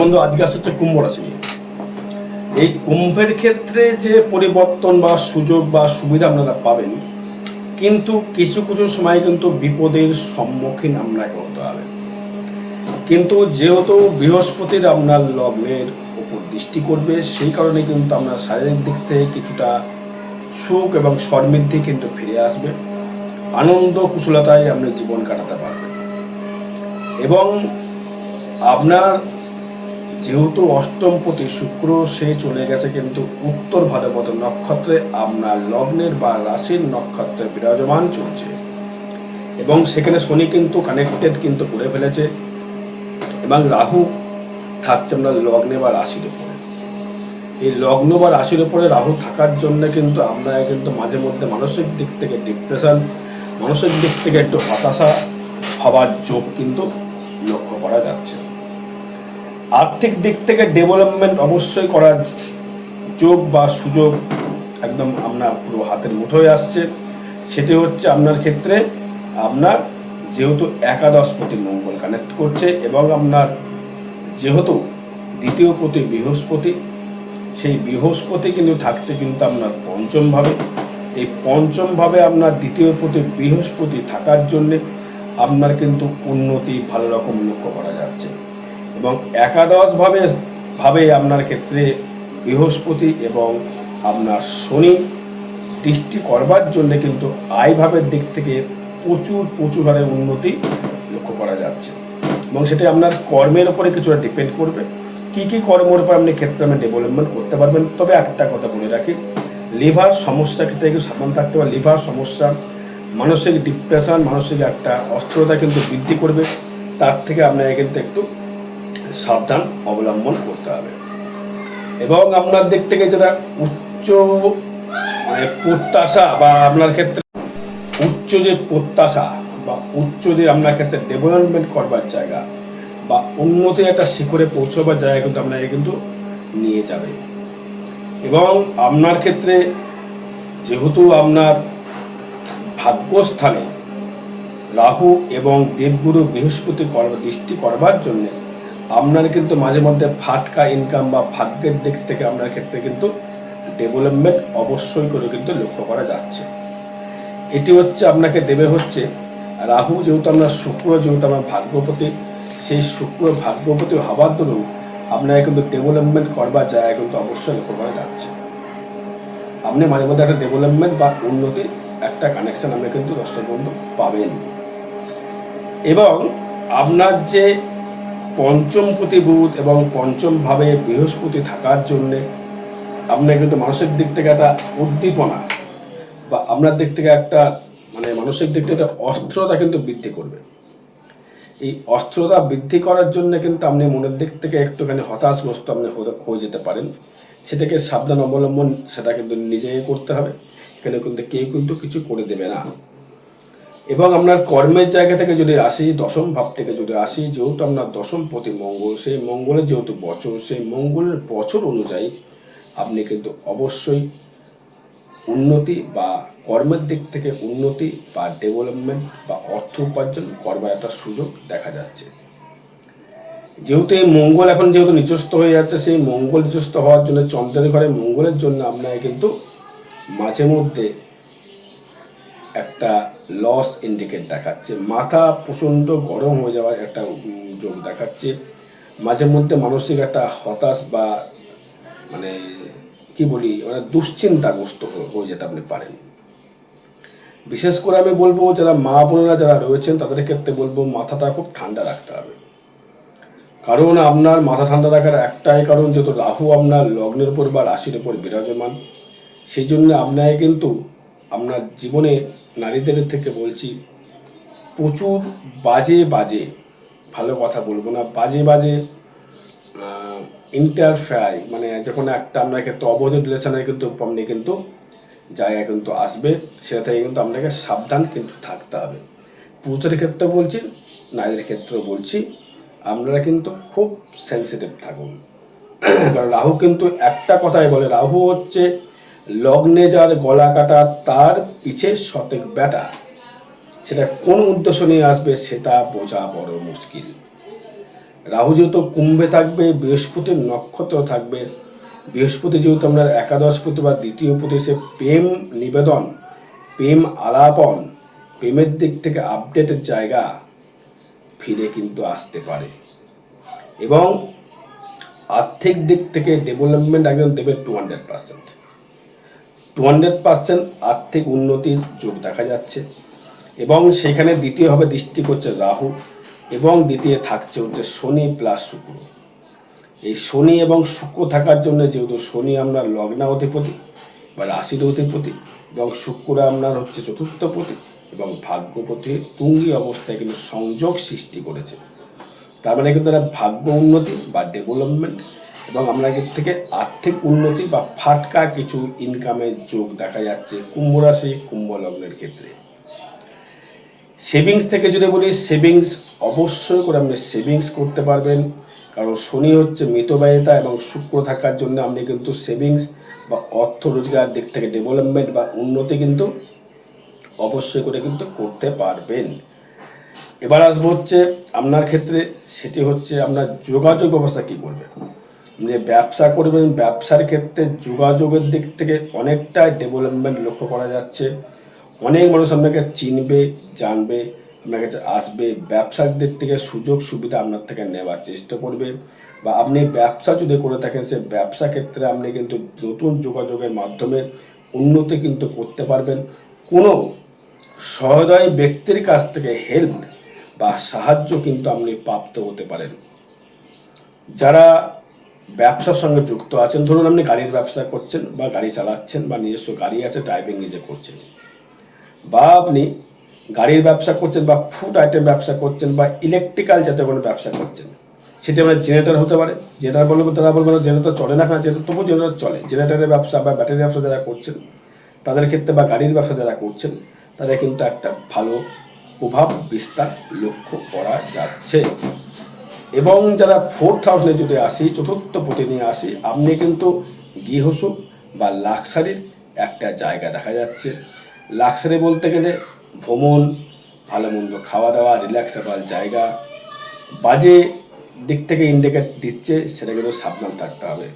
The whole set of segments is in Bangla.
বন্ধু, আজকে হচ্ছে কুম্ভ রাশি। এই কুম্ভের ক্ষেত্রে যে পরিবর্তন বা সুযোগ বা সুবিধা আপনারা পাবেন, কিন্তু কিছু কিছু সময় কিন্তু বিপদের সম্মুখীন আপনাকে হতে হবে। কিন্তু যেহেতু বৃহস্পতির আপনার লগ্নের উপর দৃষ্টি করবে, সেই কারণে কিন্তু আপনার শারীরিক দিক থেকে কিছুটা সুখ এবং সমৃদ্ধি কিন্তু ফিরে আসবে। আনন্দ কুশলতায় আপনি জীবন কাটাতে পারবেন। এবং আপনার যেহেতু অষ্টমপতি শুক্র, সে চলে গেছে কিন্তু উত্তর ভাদ্রপদ নক্ষত্রে। আপনার লগ্নের বা রাশির নক্ষত্রে বিরাজমান চলছে। এবং সেখানে শনি কিন্তু কানেক্টেড কিন্তু করে ফেলেছে। এবং রাহু থাকছে আপনার লগ্নে বা রাশির উপরে। এই লগ্ন বা রাশির উপরে রাহু থাকার জন্য কিন্তু আপনার কিন্তু মাঝে মধ্যে মানসিক দিক থেকে ডিপ্রেশন মানসিক দিক থেকে একটু হতাশা হওয়ার যোগ কিন্তু লক্ষ্য করা যাচ্ছে। আর্থিক দিক থেকে ডেভেলপমেন্ট অবশ্যই করার যোগ বা সুযোগ একদম আপনার পুরো হাতের মুঠোয় আসছে। সেটি হচ্ছে আপনার ক্ষেত্রে আপনার যেহেতু একাদশ প্রতি মঙ্গল কানেক্ট করছে এবং আপনার যেহেতু দ্বিতীয় প্রতি বৃহস্পতি, সেই বৃহস্পতি কিন্তু থাকছে কিন্তু আপনার পঞ্চমভাবে এই পঞ্চমভাবে আপনার দ্বিতীয় প্রতি বৃহস্পতি থাকার জন্যে আপনার কিন্তু উন্নতি ভালো রকম লক্ষ্য করা যাচ্ছে। এবং একাদশ ভাবে আপনার ক্ষেত্রে বৃহস্পতি এবং আপনার শনি দৃষ্টি করবার জন্য কিন্তু আয় ভাবের দিক থেকে প্রচুর প্রচুর হারে উন্নতি লক্ষ্য করা যাচ্ছে। এবং সেটা আপনার কর্মের উপরে কিছুটা ডিপেন্ড করবে। কি কি কর্মের উপর আপনি ক্ষেত্রে আপনি ডেভেলপমেন্ট করতে পারবেন? তবে একটা কথা বলে রাখি, লিভার সমস্যা ক্ষেত্রে একটু সাবধান থাকতে হবে। লিভার সমস্যা, মানসিক ডিপ্রেশন মানসিক একটা অস্থিরতা কিন্তু বৃদ্ধি করবে। তার থেকে আপনাকে কিন্তু একটু সাবধান অবলম্বন করতে হবে। এবং আপনার দিক থেকে যেটা উচ্চ মানে প্রত্যাশা বা আপনার ক্ষেত্রে উচ্চ যে প্রত্যাশা বা উচ্চ যে আপনার ক্ষেত্রে ডেভেলপমেন্ট করবার জায়গা বা উন্নতি একটা শিখরে পৌঁছবার জায়গা কিন্তু আপনাকে কিন্তু নিয়ে যাবে। এবং আপনার ক্ষেত্রে যেহেতু আপনার ভাগ্যস্থানে রাহু এবং দেবগুরু বৃহস্পতি দৃষ্টি করবার জন্য আপনার কিন্তু মাঝে মধ্যে ফাটকা ইনকাম বা ভাগ্যের দিক থেকে আপনার ক্ষেত্রে কিন্তু ডেভেলপমেন্ট অবশ্যই করে কিন্তু লক্ষ্য করা যাচ্ছে। এটি হচ্ছে আপনাকে দেবে হচ্ছে রাহু যেহেতু আপনার শুক্র যেহেতু আমার ভাগ্যপতি, সেই শুক্র ভাগ্যপতি হবার দরুন আপনাকে কিন্তু ডেভেলপমেন্ট করবার জায়গা কিন্তু অবশ্যই লক্ষ্য করা যাচ্ছে। আপনি মাঝে মধ্যে একটা ডেভেলপমেন্ট বা উন্নতি একটা কানেকশন আপনি কিন্তু দর্শক বন্ধু পাবেন। এবং আপনার যে পঞ্চম বুধ এবং পঞ্চম ভাবে বৃহস্পতি থাকার জন্যে আপনার কিন্তু মানসিক দিক থেকে একটা উদ্দীপনা বা আপনার দিক থেকে একটা মানে মানসিক দিক থেকে একটা অস্থিরতা কিন্তু বৃদ্ধি করবে। এই অস্থিরতা বৃদ্ধি করার জন্য কিন্তু আপনি মনের দিক থেকে একটুখানি হতাশগ্রস্ত আপনি হয়ে যেতে পারেন। সেটাকে সাবধান অবলম্বন, সেটা কিন্তু নিজেকে করতে হবে। এখানে কিন্তু কেউ কিন্তু কিছু করে দেবে না। এবং আপনার কর্মের জায়গা থেকে যদি আসি, দশম ভাব থেকে যদি আসি, যেহেতু আপনার দশম প্রতি মঙ্গল, সেই মঙ্গলের যেহেতু বছর, সেই মঙ্গলের বছর অনুযায়ী আপনি কিন্তু অবশ্যই উন্নতি বা কর্মের দিক থেকে উন্নতি বা ডেভেলপমেন্ট বা অর্থ উপার্জন করবার একটা সুযোগ দেখা যাচ্ছে। যেহেতু এই মঙ্গল এখন যেহেতু নিচস্থ হয়ে যাচ্ছে, সেই মঙ্গল নিচস্থ হওয়ার জন্য, চন্দ্রের ঘরে মঙ্গলের জন্য আপনাকে কিন্তু মাঝে মধ্যে একটা লস ইন্ডিকেট দেখাচ্ছে। মাথা প্রচণ্ড গরম হয়ে যাওয়ার একটা যোগ দেখাচ্ছে। মাঝে মধ্যে মানসিক একটা হতাশ বা মানে কি বলি মানে দুশ্চিন্তাগ্রস্ত হয়ে যেতে আপনি পারেন। বিশেষ করে আমি বলব, যারা মা বোনেরা যারা রয়েছেন, তাদের ক্ষেত্রে বলব, মাথাটা খুব ঠান্ডা রাখতে হবে। কারণ আপনার মাথা ঠান্ডা রাখার একটাই কারণ, যেহেতু রাহু আপনার লগ্নের উপর বা রাশির উপর বিরাজমান। সেই জন্য আপনাকে কিন্তু আপনার জীবনে নারীদের থেকে বলছি, প্রচুর বাজে বাজে, ভালো কথা বলব না, বাজে বাজে ইন্টারফেয়ার মানে যখন একটা আপনার ক্ষেত্রে অবৈধ রিলেশনের কিন্তু আপনি কিন্তু জায়গা কিন্তু আসবে, সেটা থেকে কিন্তু আপনাকে সাবধান কিন্তু থাকতে হবে। পুরুষের ক্ষেত্রে বলছি, নারীদের ক্ষেত্রেও বলছি, আপনারা কিন্তু খুব সেন্সিটিভ থাকুন। কারণ রাহু কিন্তু একটা কথাই বলে, রাহু হচ্ছে লগ্নে যার গলা কাটা, তার পিছে শতেক ব্যাটা। সেটা কোন উদ্দেশ্য নিয়ে আসবে সেটা বোঝা বড় মুশকিল। রাহু যেহেতু কুম্ভে থাকবে, বৃহস্পতির নক্ষত্র থাকবে, বৃহস্পতি যেহেতু আপনার একাদশ পতি বা দ্বিতীয় পতি সে প্রেম নিবেদন, প্রেম আলাপন, প্রেমের দিক থেকে আপডেটের জায়গা ফিরে কিন্তু আসতে পারে। এবং আর্থিক দিক থেকে ডেভেলপমেন্ট একজন দেবে two hundred percent two hundred percent আর্থিক উন্নতির যোগ দেখা যাচ্ছে। এবং সেখানে দ্বিতীয়ভাবে দৃষ্টি করছে রাহু এবং দ্বিতীয় থাকছে হচ্ছে শনি প্লাস শুক্র। এই শনি এবং শুক্র থাকার জন্য যেহেতু শনি আপনার লগ্ন অধিপতি বা রাশির অধিপতি এবং শুক্র আপনার হচ্ছে চতুর্থ পতি এবং ভাগ্যপতি তুঙ্গি অবস্থায় কিন্তু সংযোগ সৃষ্টি করেছে। তার মানে কিন্তু একটা ভাগ্য উন্নতি বা ডেভেলপমেন্ট এবং আমরা এর থেকে আর্থিক উন্নতি বা ফাটকা কিছু ইনকামের যোগ দেখা যাচ্ছে কুম্ভ রাশি, কুম্ভ লগ্নের ক্ষেত্রে। সেভিংস থেকে যদি বলি সেভিংস অবশ্যই করে আপনি সেভিংস করতে পারবেন। কারণ শনি হচ্ছে মিতব্যয়িতা এবং শুক্র থাকার জন্য আপনি কিন্তু সেভিংস বা অর্থ রোজগার দিক থেকে ডেভেলপমেন্ট বা উন্নতি কিন্তু অবশ্যই করে কিন্তু করতে পারবেন। এবার আসব হচ্ছে আপনার ক্ষেত্রে, সেটি হচ্ছে আপনার যোগাযোগ ব্যবস্থা কী করবেন যে ব্যবসা করবেন, ব্যবসার ক্ষেত্রে যোগাযোগের দিক থেকে অনেকটা ডেভেলপমেন্ট লক্ষ্য করা যাচ্ছে। অনেক মানুষ আপনাকে চিনবে, জানবে, আপনার কাছে আসবে। ব্যবসার দিক থেকে সুযোগ সুবিধা আপনার থেকে নেওয়ার চেষ্টা করবে। বা আপনি ব্যবসা যদি করে থাকেন, সে ব্যবসা ক্ষেত্রে আপনি কিন্তু নতুন যোগাযোগের মাধ্যমে উন্নতি কিন্তু করতে পারবেন। কোনো সহদয় ব্যক্তির কাছ থেকে হেল্প বা সাহায্য কিন্তু আপনি প্রাপ্ত হতে পারেন। যারা ব্যবসার সঙ্গে যুক্ত আছেন। ধরুন আপনি গাড়ির ব্যবসা করছেন বা গাড়ি চালাচ্ছেন বা নিজস্ব গাড়ি আছে ড্রাইভিং নিজে করছেন। বা আপনি গাড়ির ব্যবসা করছেন বা ফুড আইটেম ব্যবসা করছেন বা ইলেকট্রিক্যাল জাতীয় কোনো ব্যবসা করছেন। সেটি আপনার জেনারেটর হতে পারে। জেনারেটর বলব তারা বলব জেনারেটর চলে না কেন জেনারেটর তবু জেনারেটর চলে জেনারেটারের ব্যবসা বা ব্যাটারি ব্যবসা যারা করছেন, তাদের ক্ষেত্রে বা গাড়ির ব্যবসা যারা করছেন, তাদের কিন্তু একটা ভালো প্রভাব, বিস্তার লক্ষ্য করা যাচ্ছে। এবং যারা ফোর্থ হাউসে যদি আসি, চতুর্থ পতি নিয়ে আসি, আপনি কিন্তু গৃহসুখ বা লাক্সারির একটা জায়গা দেখা যাচ্ছে। লাক্সারি বলতে গেলে ভ্রমণ, ভালো মন্দ খাওয়া দাওয়া রিল্যাক্সেবল জায়গা। বাজে দিক থেকে ইন্ডিকেট দিচ্ছে, সেটা কিন্তু সাবধান থাকতে হবে।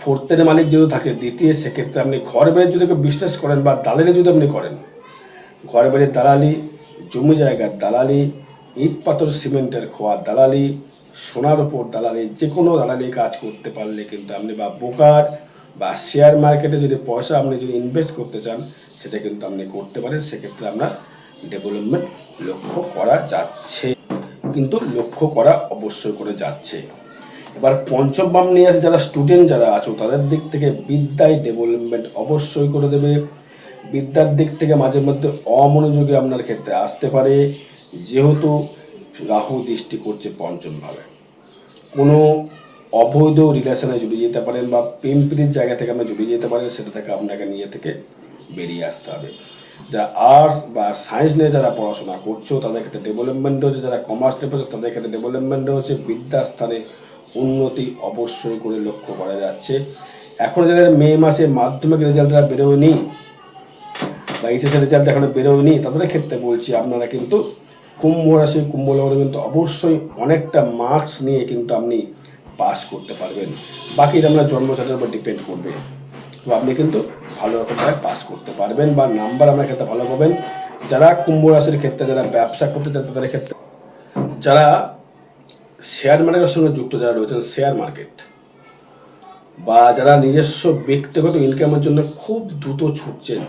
ফোর্থের মালিক যেহেতু থাকে, দ্বিতীয়, সেক্ষেত্রে আপনি ঘর বেড়ে যদি বিজনেস করেন বা দালালি যদি আপনি করেন, ঘর বাড়ির দালালি, জমি জায়গার দালালি ইট পাথর, সিমেন্টের খোয়ার দালালি, সোনার ওপর দালালি, যে কোনো দালালি কাজ করতে পারলে কিন্তু আপনি বা বোকার বা শেয়ার মার্কেটে যদি পয়সা আপনি যদি ইনভেস্ট করতে চান, সেটা কিন্তু আপনি করতে পারেন। সেক্ষেত্রে আপনার ডেভেলপমেন্ট লক্ষ্য করা যাচ্ছে। কিন্তু লক্ষ্য করা অবশ্যই করে যাচ্ছে। এবার পঞ্চম বাম নিয়ে আসে যারা স্টুডেন্ট যারা আছো, তাদের দিক থেকে বিদ্যায় ডেভেলপমেন্ট অবশ্যই করে দেবে। বিদ্যার দিক থেকে মাঝে মধ্যে অমনোযোগী আপনার ক্ষেত্রে আসতে পারে। যেহেতু রাহু দৃষ্টি করছে পঞ্চম ভাবে কোনো অবৈধ রিলেশনে জড়িয়ে যেতে পারেন বা প্রেম জায়গা থেকে আপনি জড়িয়ে যেতে পারেন সেটা থেকে আপনাকে নিয়ে থেকে বেরিয়ে আসতে হবে। যা আর্টস বা সায়েন্স নিয়ে যারা পড়াশোনা করছ, তাদের ক্ষেত্রে ডেভেলপমেন্ট হচ্ছে যারা কমার্স নিয়ে পড়ছে, তাদের ক্ষেত্রে ডেভেলপমেন্ট হচ্ছে বিদ্যাস্থানে উন্নতি অবশ্যই করে লক্ষ্য করা যাচ্ছে। এখন যাদের মে মাসে মাধ্যমিক রেজাল্ট যারা বেরোয়নি, বা এইচএসের রেজাল্ট এখনও বেরোয়নি, তাদের ক্ষেত্রে বলছি, আপনারা কিন্তু কুম্ভ রাশি, কুম্ভ লগ্নে কিন্তু অবশ্যই অনেকটা মার্কস নিয়ে কিন্তু আপনি পাস করতে পারবেন। বাকি আপনার জন্মসাটের উপর ডিপেন্ড করবে। তো আপনি কিন্তু ভালো রকমভাবে পাস করতে পারবেন বা নাম্বার আপনার ক্ষেত্রে ভালো পাবেন। যারা কুম্ভ রাশির ক্ষেত্রে যারা ব্যবসা করতে চান, তাদের ক্ষেত্রে যারা শেয়ার মার্কেটের সঙ্গে যুক্ত যারা রয়েছেন শেয়ার মার্কেট বা যারা নিজস্ব ব্যক্তিগত ইনকামের জন্য খুব দ্রুত ছুটছেন,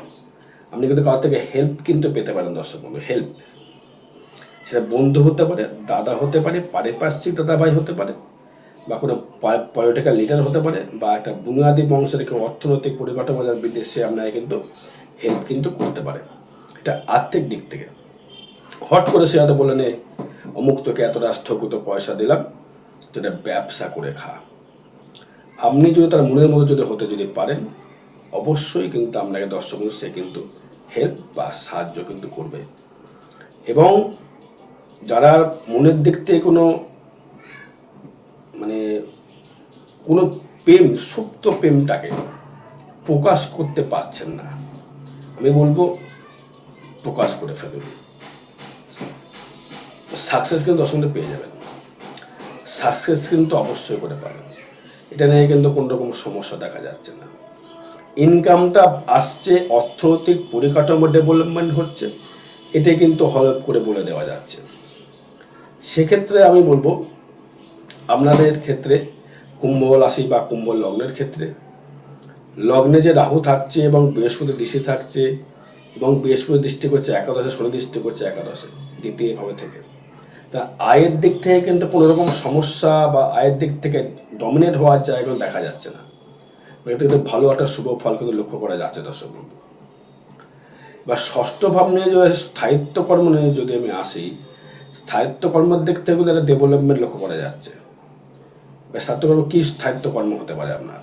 আপনি কিন্তু কারোর থেকে হেল্প কিন্তু পেতে পারেন দর্শক বন্ধু হেল্প সেটা বন্ধু হতে পারে, দাদা হতে পারে, পারিপার্শ্বিক দাদা ভাই হতে পারে, বা কোনো পলিটিক্যাল লিডার হতে পারে, বা একটা বুনিয়াদী বংশের কেউ অর্থনৈতিক পরিকাঠামো যার বিদেশে আপনাকে কিন্তু হেল্প কিন্তু করতে পারে। এটা আর্থিক দিক থেকে। হট করে সে হয়তো বলে নে, অমুক তোকে এতটা স্থগিত পয়সা দিলাম এটা ব্যবসা করে খা। আপনি যদি তার মনের মতো যদি হতে যদি পারেন, অবশ্যই কিন্তু আপনাকে দর্শক সে কিন্তু হেল্প বা সাহায্য কিন্তু করবে। এবং যারা মনের দিক থেকে কোনো মানে কোনো প্রেম, সুপ্ত প্রেমটাকে প্রকাশ করতে পারছেন না, আমি বলব প্রকাশ করে ফেলুন। সাকসেস কিন্তু দর্শকদের পেয়ে যাবেন। সাকসেস কিন্তু অবশ্যই করে পাবেন। এটা নিয়ে কিন্তু কোনো রকম সমস্যা দেখা যাচ্ছে না। ইনকামটা আসছে, অর্থনৈতিক পরিকাঠামো ডেভেলপমেন্ট হচ্ছে, এটাই কিন্তু হলপ করে বলে দেওয়া যাচ্ছে। সেক্ষেত্রে আমি বলব, আপনাদের ক্ষেত্রে কুম্ভ রাশি বা কুম্ভ লগ্নের ক্ষেত্রে, লগ্নে যে রাহু থাকছে এবং বৃহস্পতি দৃষ্টি থাকছে এবং বৃহস্পতি দৃষ্টি করছে একাদশে, শনি দৃষ্টি করছে একাদশে দ্বিতীয়ভাবে থেকে। তা আয়ের দিক থেকে কিন্তু কোনো রকম সমস্যা বা আয়ের দিক থেকে ডমিনেট হওয়ার জায়গা দেখা যাচ্ছে না। এতে কিন্তু ভালো একটা শুভ ফল কিন্তু লক্ষ্য করা যাচ্ছে দর্শক বন্ধু। বা ষষ্ঠ ভাব নিয়ে যে স্থায়িত্ব কর্ম নিয়ে যদি আমি আসি স্থায়িত্ব কর্মের দিক থেকে একটা ডেভেলপমেন্ট লক্ষ্য করা যাচ্ছে। স্থায়িত্বকর্ম কী স্থায়িত্বকর্ম হতে পারে আপনার?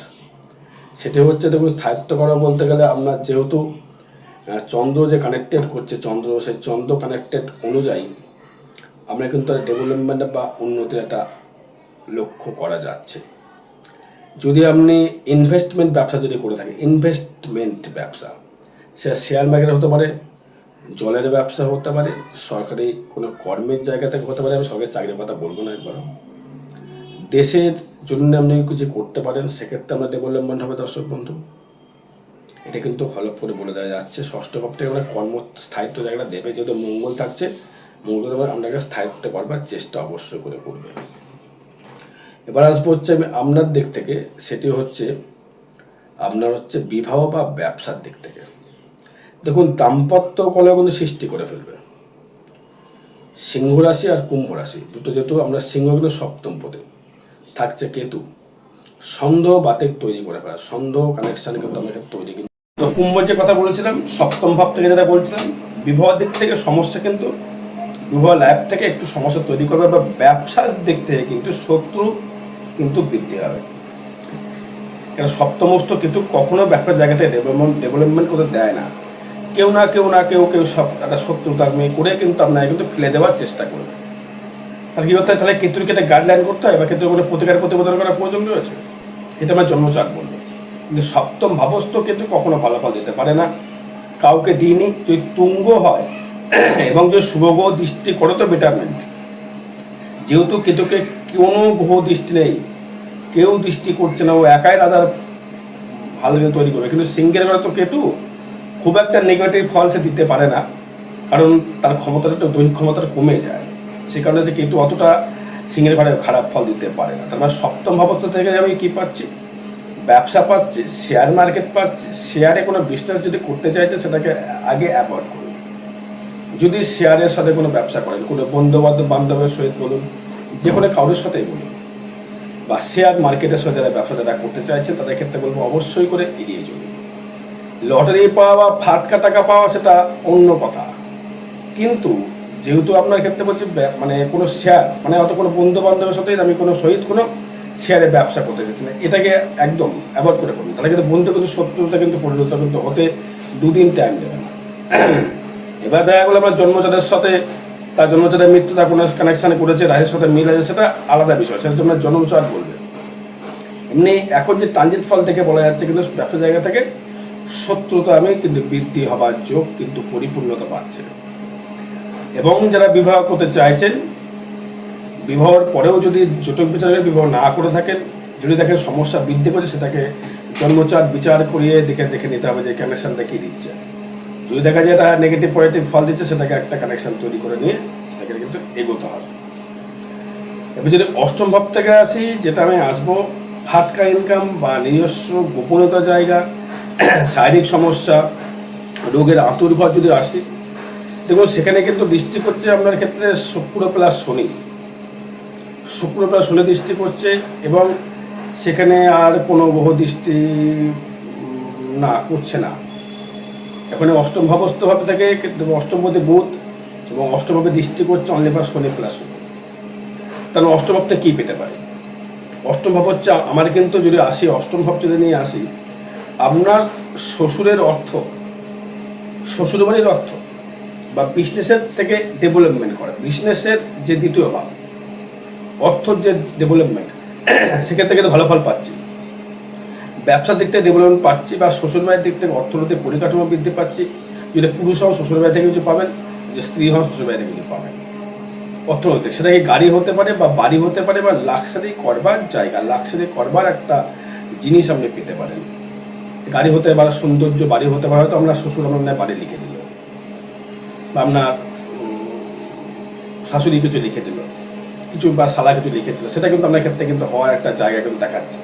সেটি হচ্ছে দেখুন, স্থায়িত্বকর্ম বলতে গেলে আপনার যেহেতু চন্দ্র যে কানেক্টেড করছে চন্দ্র, সেই চন্দ্র কানেক্টেড অনুযায়ী আমরা কিন্তু ডেভেলপমেন্ট বা উন্নতির একটা লক্ষ্য করা যাচ্ছে। যদি আপনি ইনভেস্টমেন্ট ব্যবসা যদি করে থাকেন ইনভেস্টমেন্ট ব্যবসা, সে শেয়ার মার্কেট হতে পারে জলের ব্যবসা হতে পারে, সরকারি কোনো কর্মের জায়গা থেকে হতে পারে, আমি সরকারি চাকরির কথা বলব না একবারও। দেশের জন্য আপনি কিছু করতে পারেন, সেক্ষেত্রে আমরা ডেভেলপমেন্ট হবে দর্শক বন্ধু। এটা কিন্তু হলপ করে বলে দেওয়া যাচ্ছে। ষষ্ঠ ভাব থেকে আমরা কর্ম স্থায়িত্ব জায়গাটা দেবে, যেহেতু মঙ্গল থাকছে মঙ্গল আবার আপনাকে স্থায়িত্ব করবার চেষ্টা অবশ্যই করে করবে। এবার আসব হচ্ছে আমি আপনার দিক থেকে, সেটি হচ্ছে আপনার হচ্ছে বিবাহ বা ব্যবসার দিক থেকে। দেখুন, দাম্পত্য কলহ কিন্তু সৃষ্টি করে ফেলবে। সিংহ রাশি আর কুম্ভ রাশি, দুটো যেহেতু আমরা সিংহ কিন্তু সপ্তম পদে। থাকছে কেতু। সন্দেহ বাতেক তৈরি করে ফেলা। সন্দেহ কানেকশন কিন্তু আমাকে তৈরি কিন্তু। তো কুম্ভ যে কথা বলেছিলাম, সপ্তম ভাব থেকে যেটা বলছিলাম, বিবাহ দিক থেকে সমস্যা কিন্তু, বিবাহ লাইফ থেকে একটু সমস্যা তৈরি করবে বা ব্যবসার দিক থেকে কিন্তু শত্রু কিন্তু বৃদ্ধি হবে কেন সপ্তমস্ত কিন্তু কখনো ব্যবসার জায়গাতে ডেভেলপমেন্ট ডেভেলপমেন্ট করতে দেয় না। কেউ না কেউ না কেউ কেউ সব একটা শত্রুতা মেয়ে করে কিন্তু আপনাকে কিন্তু ফেলে দেওয়ার চেষ্টা করবে তাহলে কী করতে হয়? তাহলে কেতুরকে একটা গাইডলাইন করতে হয়? বা কেতুর কোনো প্রতিকার প্রতিবেদন করার প্রয়োজন রয়েছে? এটা আমার জন্মচাট বলব। কিন্তু সপ্তম ভাবস্থ কিন্তু কখনো ফলাফল দিতে পারে না। কাউকে দিইনি, যদি তুঙ্গ হয়, এবং যদি শুভগ্রহ দৃষ্টি করে তো বেটারমেন্ট যেহেতু কেতুকে কোনো গ্রহ দৃষ্টি নেই, কেউ দৃষ্টি করছে না, ও একাই রাজার ভালো তৈরি করবে। কিন্তু সিঙ্গেল ঘরে তো কেতু খুব একটা নেগেটিভ ফল সে দিতে পারে না, কারণ তার ক্ষমতাটা একটু দৈহিক ক্ষমতাটা কমে যায়। সে কারণে সে কিন্তু অতটা সিঙ্গেল ঘরে খারাপ ফল দিতে পারে না। তার মানে সপ্তম ভাবস্থ থেকে আমি কি পাচ্ছি? ব্যবসা পাচ্ছি শেয়ার মার্কেট পাচ্ছি শেয়ারে কোনো বিজনেস যদি করতে চাইছে, সেটাকে আগে অ্যাভয়েড করুন। যদি শেয়ারের সাথে কোনো ব্যবসা করেন, কোনো বন্ধু বান্ধব বান্ধবের সহিত বলুন, যে কোনো কারোর সাথেই বলুন, বা শেয়ার মার্কেটের সাথে যারা ব্যবসা যারা করতে চাইছে, তাদের ক্ষেত্রে বলব অবশ্যই করে এড়িয়ে চলুন। লটারি পাওয়া বা ফাটকা টাকা পাওয়া সেটা অন্য কথা। কিন্তু যেহেতু আপনার ক্ষেত্রে বলছি মানে কোনো শেয়ার মানে অত কোনো বন্ধু বান্ধবের সাথে আমি কোনো সহিত কোনো শেয়ারে ব্যবসা করতে চাইছি না। এটাকে একদম অ্যাভয়েড করে করুন তাহলে কিন্তু বন্ধু কিন্তু শত্রুতা কিন্তু পরিণত কিন্তু হতে দুদিন টাইম দেবে না। এবার দেখা গেলো আমার জন্মচাঁদের সাথে, তার জন্মচাঁদের মৃত্যু তার কোনো কানেকশানে করেছে, রাহের সাথে মিল আছে, সেটা আলাদা বিষয়। সেটা জন্য জন্মচাঁদ বলবে। এমনি এখন যে ট্রানজিট ফল থেকে বলা যাচ্ছে, কিন্তু ব্যবসা জায়গা থেকে শত্রুতা আমি কিন্তু বৃদ্ধি হবার যোগ কিন্তু পরিপূর্ণতা পাচ্ছে এবং যারা বিবাহ করতে চাইছেন, বিবাহের পরেও যদি জটক বিচারে বিবাহ না করে থাকেন, যদি দেখেন সমস্যা বৃদ্ধি করছে, সেটাকে জন্মচার বিচার করিয়ে দেখে দেখে নিতে হবে যে কানেকশনটা কি দিচ্ছে। যদি দেখা যায় তারা নেগেটিভ পজিটিভ ফল দিচ্ছে, সেটাকে একটা কানেকশন তৈরি করে নিয়ে সেটাকে কিন্তু এগোতে হবে। এবার যদি অষ্টম ভাব থেকে আসি, যেটা আমি আসব ফাটকা ইনকাম বা নিজস্ব গোপনীয়তা জায়গা শারীরিক সমস্যা, রোগের আতুর্ভাব যদি আসে, দেখুন সেখানে কিন্তু দৃষ্টি করছে আপনার ক্ষেত্রে শুক্র প্লাস শনি। শুক্র প্লাস শনি দৃষ্টি করছে এবং সেখানে আর কোনো গ্রহ দৃষ্টি না, করছে না। এখন অষ্টম ভাবস্থ ভাবে থাকে অষ্টমপতি বুধ এবং অষ্টমভাবে দৃষ্টি করছে অনলি প্লাস শনি। প্লাস তাহলে অষ্টম ভাবটা কী পেতে পারে? অষ্টম ভাব হচ্ছে, আমার কিন্তু যদি আসি, অষ্টম ভাব যদি নিয়ে আসি আপনার শ্বশুরের অর্থ শ্বশুর বাড়ির অর্থ বা বিজনেসের থেকে ডেভেলপমেন্ট করে বিজনেসের যে দ্বিতীয় ভাব অর্থর যে ডেভেলপমেন্ট সেক্ষেত্রে কিন্তু ভালো ফল পাচ্ছি। ব্যবসার দিক থেকে ডেভেলপমেন্ট পাচ্ছি বা শ্বশুর বাড়ির দিক থেকে অর্থনৈতিক পরিকাঠামো বৃদ্ধি পাচ্ছি। যদি পুরুষ হন শ্বশুর বাড়ি থেকে কিছু পাবেন যে স্ত্রী হন শ্বশুর বাড়ি থেকে কিছু পাবেন। অর্থনৈতিক, সেটা কি গাড়ি হতে পারে বা বাড়ি হতে পারে বা লাক্সারি করবার জায়গা লাক্সারি করবার একটা জিনিস আপনি পেতে পারেন। গাড়ি হতে পারে, সৌন্দর্য বাড়ি হতে পারে, হয়তো আমরা শ্বশুর আপনার বাড়ি লিখে দিল। বা আপনার শাশুড়ি কিছু লিখে দিল। কিছু বা শালা কিছু লিখে দিল। সেটা কিন্তু আপনার ক্ষেত্রে কিন্তু হওয়ার একটা জায়গা কিন্তু দেখাচ্ছে।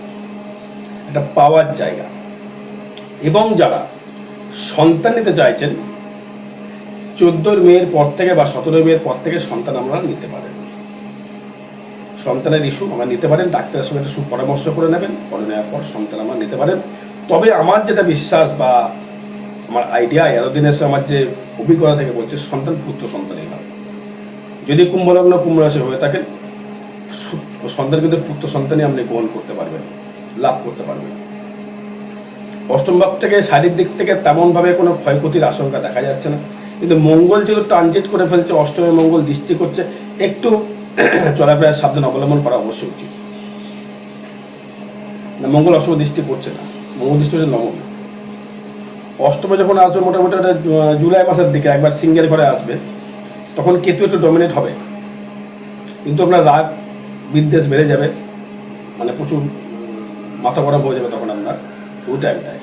একটা পাওয়ার জায়গা। এবং যারা সন্তান নিতে চাইছেন, চোদ্দোর মেয়ের পর থেকে বা সতেরো মেয়ের পর থেকে সন্তান আপনারা নিতে পারেন। সন্তানের ইস্যু আমরা নিতে পারেন, ডাক্তারের সঙ্গে একটু সুপরামর্শ করে নেবেন, করে নেওয়ার পর সন্তান আমরা নিতে পারেন। তবে আমার যেটা বিশ্বাস বা আমার আইডিয়া এতদিনের সঙ্গে আমার যে অভিজ্ঞতা থেকে বলছে, সন্তান পুত্র সন্তানই হবে যদি কুম্ভলগ্ন কুম্ভ রাশি হয়ে থাকেন সন্তান কিন্তু পুত্র সন্তানই আপনি গ্রহণ করতে পারবেন, লাভ করতে পারবেন। অষ্টম ভাব থেকে শারীরিক দিক থেকে তেমনভাবে কোনো ক্ষয়ক্ষতির আশঙ্কা দেখা যাচ্ছে না। কিন্তু মঙ্গল যেহেতু ট্রানজিট করে ফেলছে, অষ্টমে মঙ্গল দৃষ্টি করছে, একটু চলাফেরার সাবধান অবলম্বন করা অবশ্যই উচিত। মঙ্গল অষ্টম দৃষ্টি করছে না। হচ্ছে নবম অষ্টমে যখন আসবে মোটামুটি ওটা জুলাই মাসের দিকে, একবার সিঙ্গেল ঘরে আসবে, তখন কেতু একটু ডমিনেট হবে। কিন্তু আপনার রাগ, বিদ্বেষ বেড়ে যাবে। মানে প্রচুর মাথা গরম হয়ে যাবে তখন আপনার, ওই টাইমটায়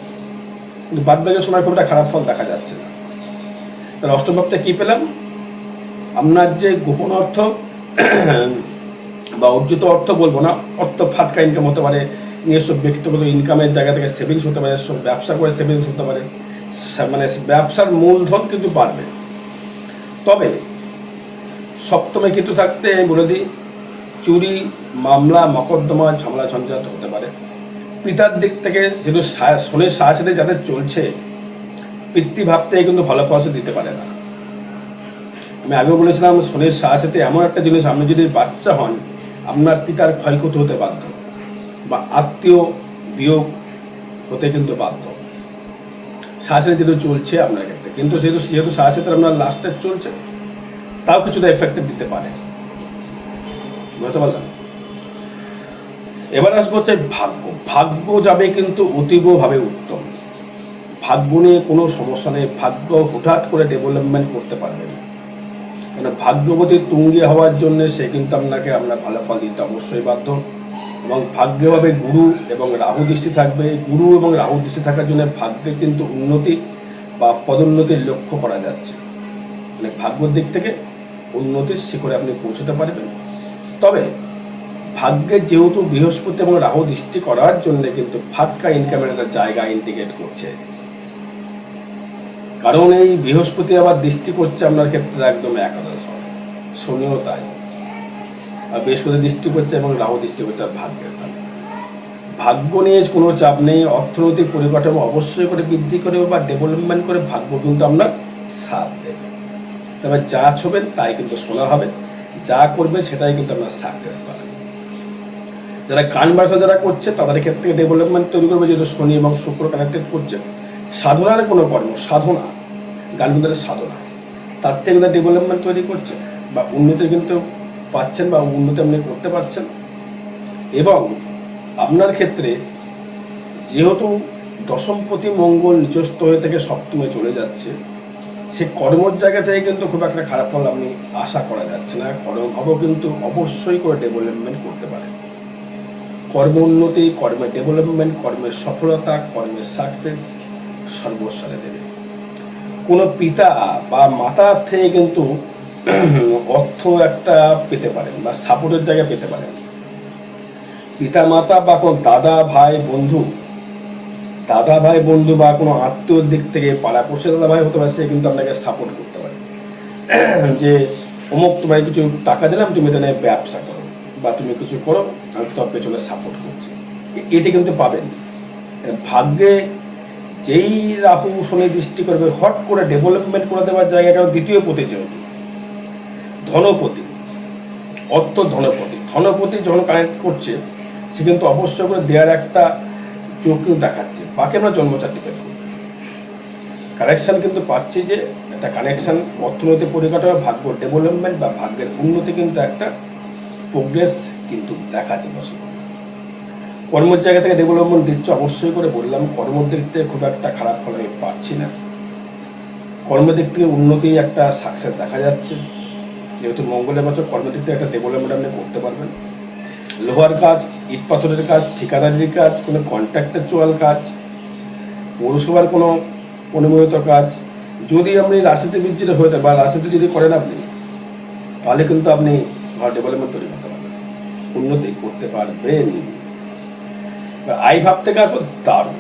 কিন্তু বাদ সময় খুব একটা খারাপ ফল দেখা যাচ্ছে না। তাহলে অষ্টম কী পেলাম? আপনার যে গোপন অর্থ, বা অর্জিত অর্থ বলব না, অর্থ ফাটকা ইনকাম হতে পারে নিজস্ব ব্যক্তিগত ইনকামের জায়গা থেকে সেভিংস হতে পারে ব্যবসা করে সেভিংস হতে পারে মানে ব্যবসার মূলধন কিন্তু বাড়বে। তবে সপ্তমে কিন্তু থাকতে আমি বলে দিই, চুরি, মামলা, মকদ্দমা, ঝামেলা, ঝঞ্ঝাট হতে পারে। পিতার দিক থেকে যেহেতু শনির সাথে যাদের চলছে, পিতৃ ভাবতে কিন্তু ভালো পয়সা দিতে পারে না। আমি আগেও বলেছিলাম শনির সাথে এমন একটা জিনিস, আপনি যদি বাচ্চা হন, আপনার পিতার ক্ষয়ক্ষতি হতে বাধ্য। আত্মীয় বিয়োগ হতে কিন্তু বাধ্য। সাথে যেহেতু চলছে আপনার ক্ষেত্রে। কিন্তু যেহেতু যেহেতু সাথে আপনার লাস্টে চলছে, তাও কিছুটা এফেক্টেড দিতে পারে। বুঝতে পারলাম এবার আসব হচ্ছে ভাগ্য। ভাগ্য যাবে কিন্তু অতীবভাবে উত্তম। ভাগ্য নিয়ে কোনো সমস্যা নেই। ভাগ্য হঠাৎ করে ডেভেলপমেন্ট করতে পারবে। না মানে ভাগ্যবতী তুঙ্গি হওয়ার জন্য সে কিন্তু আপনাকে আপনার ভালো ফল দিতে অবশ্যই বাধ্য। এবং ভাগ্যভাবে গুরু এবং রাহু দৃষ্টি থাকবে। গুরু এবং রাহু দৃষ্টি থাকার জন্য ভাগ্যে কিন্তু উন্নতি বা পদোন্নতির লক্ষ্য করা যাচ্ছে। মানে ভাগ্যর দিক থেকে উন্নতির শিখরে আপনি পৌঁছতে পারবেন। তবে ভাগ্যে যেহেতু বৃহস্পতি এবং রাহু দৃষ্টি করার জন্য কিন্তু ফাটকা ইনকামের একটা জায়গা ইন্ডিকেট করছে। কারণ এই বৃহস্পতি আবার দৃষ্টি করছে আপনার ক্ষেত্রে একদম একাদশ হবে শনিও তাই। বৃহস্পতি দৃষ্টি করছে এবং রাহু দৃষ্টি করছে আর ভাগ্যের স্থানে। ভাগ্য নিয়ে কোনো চাপ নেই, অর্থনৈতিক পরিকাঠামো অবশ্যই করে বৃদ্ধি করে বা ডেভেলপমেন্ট করে ভাগ্য কিন্তু আপনার সাথ দেবে। তবে যা ছবেন তাই কিন্তু শোনা হবে, যা করবে সেটাই কিন্তু আপনার সাকসেস পাবে। যারা গান বাসা যারা করছে, তাদের ক্ষেত্রে ডেভেলপমেন্ট তৈরি করবে, যেহেতু শনি এবং শুক্র কানেক্টেড করছে। সাধনার কোনো কর্ম, সাধনা, গান সাধনা, তার থেকে ডেভেলপমেন্ট তৈরি করছে বা উন্নতি কিন্তু পাচ্ছেন বা উন্নতি আপনি করতে পারছেন। এবং আপনার ক্ষেত্রে যেহেতু দশমপতি মঙ্গল নিচস্থ হয়ে থেকে সপ্তমে চলে যাচ্ছে, সে কর্মর জায়গা থেকে কিন্তু খুব একটা খারাপ ফল আপনি আশা করা যাচ্ছে না। কর্মভাবও কিন্তু অবশ্যই করে ডেভেলপমেন্ট করতে পারে। কর্ম উন্নতি কর্মের ডেভেলপমেন্ট কর্মের সফলতা কর্মের সাকসেস সর্বস্বরে দেবে। কোনো পিতা বা মাতার থেকে কিন্তু অর্থ একটা পেতে পারেন বা সাপোর্টের জায়গা পেতে পারেন পিতা মাতা বা কোনো দাদা, ভাই, বন্ধু, দাদা, ভাই, বন্ধু বা কোনো আত্মীয়র দিক থেকে পাড়া পড়শে দাদা, ভাই হতে পারে, সে কিন্তু আপনাকে সাপোর্ট করতে পারে। যে, অমুক তোমায় কিছু টাকা দিলাম, তুমি এটা নিয়ে ব্যবসা করো বা তুমি কিছু করো, আমি তোমার পেছনে সাপোর্ট করছি। এটা কিন্তু পাবেন। ভাগ্যে যেই রাহু, শনি দৃষ্টি করবে, হট করে ডেভেলপমেন্ট করে দেওয়ার জায়গা কারণ দ্বিতীয় পতি যেহেতু ধনপতি অর্থ ধনপতি। ধনপতি যখন কানেক্ট করছে, সে কিন্তু অবশ্যই করে দেওয়ার একটা চোখ দেখাচ্ছে। বাকি আমরা জন্ম সার্টিফিকেট কানেকশান কিন্তু পাচ্ছি যে, একটা কানেকশান অর্থনৈতিক পরিকাঠামো ভাগ্য ডেভেলপমেন্ট বা ভাগ্যের উন্নতি কিন্তু একটা প্রোগ্রেস কিন্তু দেখাচ্ছে দর্শক কর্মের জায়গা থেকে ডেভেলপমেন্ট দিচ্ছে, অবশ্যই করে বললাম, কর্মের দিক থেকে খুব একটা খারাপ ফল আমি পাচ্ছি না। কর্মের দিক থেকে উন্নতি একটা সাকসেস দেখা যাচ্ছে। যেহেতু মঙ্গলের বছর কর্মদিক থেকে একটা ডেভেলপমেন্ট আপনি করতে পারবেন। লোহার কাজ, ইট পাথরের কাজ, ঠিকাদারির কাজ, কোনো কন্ট্রাক্টারচুয়াল কাজ, পৌরসভার কোনো অনুমোদিত কাজ। যদি আপনি রাজনীতিবিদ যদি হয়ে থাকেন বা রাজনীতি যদি করেন আপনি, তাহলে কিন্তু আপনি ভালো ডেভেলপমেন্ট তৈরি করতে পারবেন। উন্নতি করতে পারবেন। আই ভাব থেকে আসব, দারুণ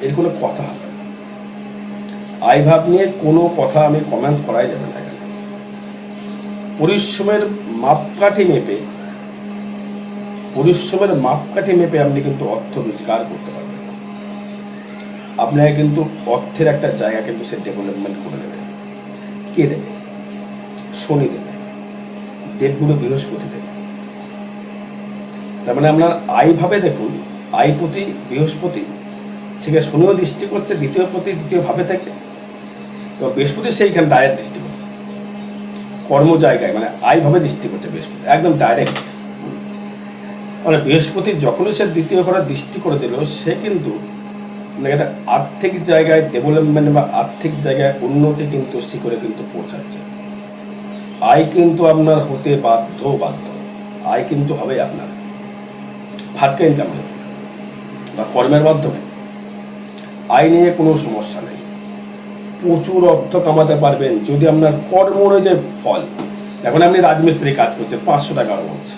এর কোনো কথা হবে আই ভাব নিয়ে কোনো কথা আমি কমেন্টস করাই যাবে না। পরিশ্রমের মাপকাঠি মেপে, পরিশ্রমের মাপকাঠি মেপে আপনি কিন্তু অর্থ রোজগার করতে পারবেন। আপনাকে কিন্তু অর্থের একটা জায়গা কিন্তু সে ডেভেলপমেন্ট করে দেবে। কে দেবে? শনি দেবে। দেবগুরু বৃহস্পতি দেবে। তার মানে আপনার আয় ভাবে দেখুন, আয় প্রতি বৃহস্পতি সেখানে শনিও দৃষ্টি করছে, দ্বিতীয় প্রতি দ্বিতীয় ভাবে থেকে। তো বৃহস্পতি সেইখানে ডাইরেক্ট দৃষ্টি করছে। কর্ম জায়গায় মানে আয় ভাবে দৃষ্টি করছে বৃহস্পতি, একদম ডাইরেক্ট মানে বৃহস্পতি যখনই সে দ্বিতীয় ঘরে দৃষ্টি করে দিল, সে কিন্তু মানে একটা আর্থিক জায়গায় ডেভেলপমেন্ট বা আর্থিক জায়গায় উন্নতি কিন্তু শিখরে কিন্তু পৌঁছাচ্ছে। আয় কিন্তু আপনার হতে বাধ্য বাধ্য। আয় কিন্তু হবে আপনার। ফাটকা ইনকাম বা কর্মের মাধ্যমে। আয় নিয়ে কোনো সমস্যা নেই। প্রচুর অর্থ কামাতে পারবেন যদি আপনার কর্ম অনুযায়ী ফল। এখন আপনি রাজমিস্ত্রি কাজ করছেন, পাঁচশো টাকা হচ্ছে।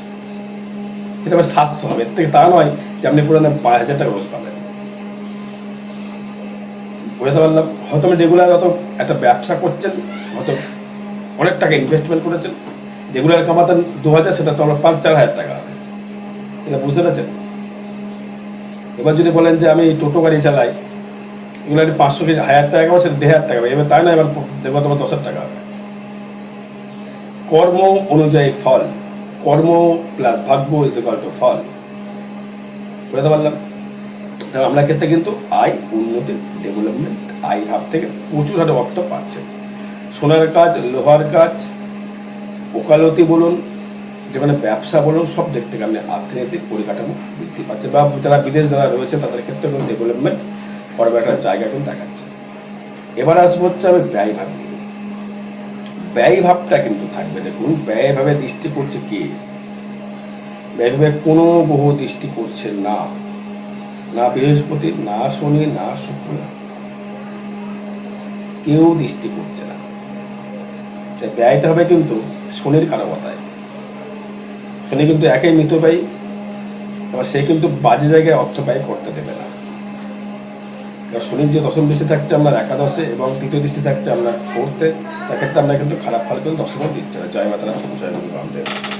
এটা সাতশো হবে, এর থেকে তা নয় যে আপনি পুরো পাঁচ হাজার টাকা রোজ পাবেন। বোঝাতে পারলাম হয়তো আপনি রেগুলার হয়তো একটা ব্যবসা করছেন, হয়তো অনেক টাকা ইনভেস্টমেন্ট করেছেন রেগুলার কামাতেন দু হাজার, সেটা তো আমার পাঁচ, চার হাজার টাকা হবে। এটা বুঝতে পেরেছেন? এবার যদি বলেন যে আমি টোটো গাড়ি চালাই এগুলো পাঁচশো কেজি হাজার টাকা কামাবো সেটা দেড় হাজার টাকা হবে। এবার তাই না, এবার দেখব তোমার দশ টাকা হবে। কর্ম অনুযায়ী ফল, কর্ম প্লাস ভাগ্য ইজ ইকাল টু ফল। বুঝতে পারলাম? তাহলে আমরা ক্ষেত্রে কিন্তু আয় উন্নতি ডেভেলপমেন্ট আয় ভাব থেকে প্রচুর হারে অর্থ পাচ্ছে। সোনার কাজ, লোহার কাজ, ওকালতি বলুন, যেখানে ব্যবসা বলুন, সব থেকে আপনি অর্থনৈতিক পরিকাঠামো বৃদ্ধি পাচ্ছে। বা যারা বিদেশ যারা রয়েছে, তাদের ক্ষেত্রে ডেভেলপমেন্ট করবার একটা জায়গা কিন্তু দেখাচ্ছে। এবার আসব হচ্ছে আমি ব্যয় ভাব ব্যয় ভাবটা কিন্তু থাকবে। দেখুন, ব্যয় ভাবে দৃষ্টি করছে কি? ব্যয় ভাবে কোনো বহু দৃষ্টি করছে না। না বৃহস্পতি, না শনি, না শুক্র। কেউ দৃষ্টি করছে না। তাই ব্যয়টা হবে কিন্তু শনির কারবতায়। শনি কিন্তু একাই মৃত ব্যয় এবার সে কিন্তু বাজে জায়গায় অর্থ ব্যয় করতে দেবে না। শনির যে দশম দৃষ্টি থাকছে আমরা একাদশে এবং তৃতীয় দৃষ্টি থাকছে আমরা ফোর্থে তাক্ষেত্রে আমরা কিন্তু খারাপ ফল কিন্তু দশমও দিচ্ছে না। জয় মাতারা জয় গুরু রামদেব